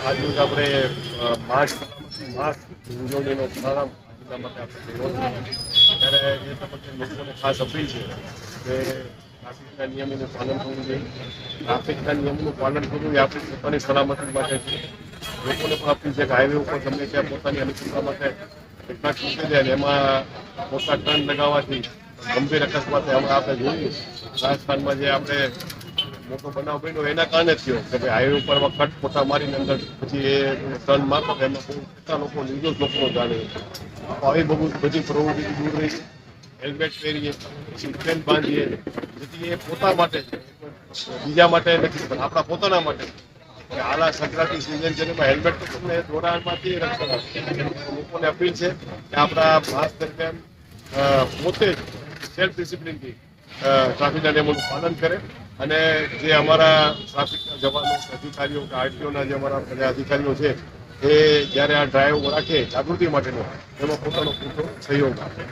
આજરોજ આપણે March March ઉજવણીનો પ્રારંભ એના માટે આપણે કર્યો. ત્યારે એ તબક્કે લોકોને ખાસ અપીલ છે કે ટ્રાફિકના નિયમોનું પાલન કરવું જોઈએ. ટ્રાફિકના નિયમોનું પાલન કરવું એ આપણી પોતાની સલામતી માટે છે. લોકોને પણ અપીલ છે કે હાઈવે ઉપર ગમે ત્યાં પોતાની અનુકૂળતા માટે કેટલાક છૂટી જાય એમાં પોતા ટર્ન લગાવવાથી ગંભીર અકસ્માત હમણાં આપણે જોયું રાજસ્થાનમાં જે આપણે મોટો બનાવ બન્યો, એના કારણે થયો કે ભાઈ હાઈવે ઉપર કટ મોટા મારીને અંદર પછી એ ટર્ન મારતો એમાં બહુ કેટલા લોકો, નિર્દોષ લોકો જાણે. આવી બહુ બધી પ્રવૃત્તિ દૂર રહી. હેલ્મેટ પહેરીએ, પછી પેન બાંધીએ, જેથી એ પોતા માટે બીજા માટે નથી, પણ આપણા પોતાના માટે કે હાલ આ સંક્રાંતિ સિઝન છે એમાં હેલ્મેટ તો તમને દોરાણમાંથી રક્ષણ લોકોને અપીલ છે કે આપણા માસ દરમિયાન પોતે જ સેલ્ફ ડિસિપ્લિનથી ટ્રાફિકના નિયમોનું પાલન કરે અને જે અમારા ટ્રાફિકના જવાનો અધિકારીઓ કે આરટીઓના જે અમારા અધિકારીઓ છે, એ જ્યારે આ ડ્રાઈવ રાખે જાગૃતિ માટેનો, એમાં પોતાનો પૂરતો સહયોગ આપે.